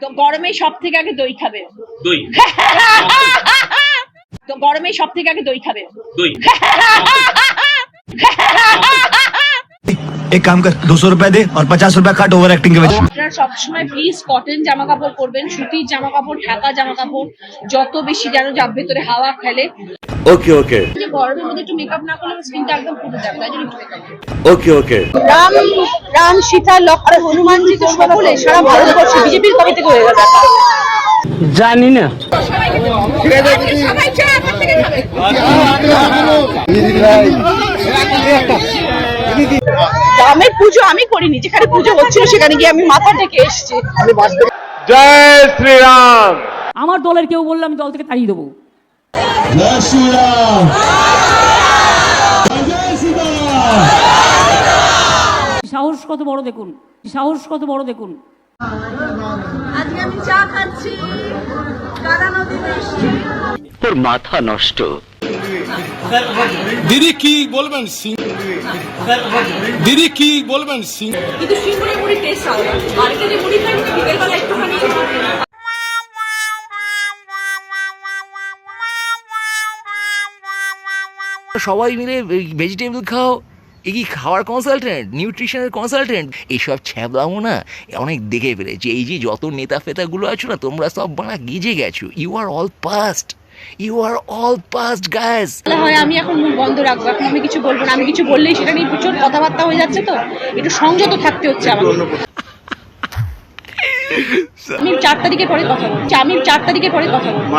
তো গরমে সব থেকে আগে দই খাবে। দই। তো গরমে সব থেকে আগে দই খাবে। দই। এক কাম কর দুশো রুপিয়া দে আর পঞ্চাশ রুপিয়া কাট ওভার অ্যাক্টিং কে আপনারা সবসময় প্লিজ কটন জামা কাপড় পরবেন সুতির জামা কাপড় ঢাকা জামা কাপড় যত বেশি যেন যার ভেতরে হাওয়া খেলে ওকে ওকে গরমের মধ্যে একটু মেকআপ না করলে স্কিনটা একদম পুড়ে যাবে তাই জন্য একটু makeup করবেন। ওকে ওকে রাম রাম সীতা লক্ষ্মণ হনুমানজি তো সকলে সারা ভারতবর্ষে বিজেপির কবে থেকে হয়ে গেল। জানি না। রামের পুজো আমি করিনি যেখানে পুজো হচ্ছিল সেখানে গিয়ে আমি মাথা টেকে এসেছি। জয় শ্রীরাম। আমার দলের কেউ বললে আমি দল থেকে তাড়িয়ে দেবো। সাহস কত বড় দেখুন সাহস কত বড় দেখুন। তোর মাথা নষ্ট। দিদি কি বলবেন সিং? দিদি কি বলবেন সিং? কিন্তু শিমুলের মুড়ি টেস্ট আলাদা। মার্কেটে মুড়ি খাই বিকেলবেলা একটুখানি সবাই মিলে ভেজিটেবল খাও। এ কি খাওয়ার কনসালটেন্ট নিউট্রিশনের কনসালটেন্ট এইসব ছ্যাবলামো না। অনেক দেখে ফেলেছি। এই যে যত নেতা ফেতাগুলো আছো না তোমরা সব বানা গিজে গেছো। You are all past you are all past তাহলে হয় আমি এখন মুখ বন্ধ রাখব। এখন আমি কিছু বলব না। আমি কিছু বললেই সেটা নিয়ে প্রচুর কথাবার্তা হয়ে যাচ্ছে তো। একটু সংযত থাকতে হচ্ছে আমাকে। আমি চার তারিখে পরে কথা বলছি আমি চার তারিখে পরে কথা বলব।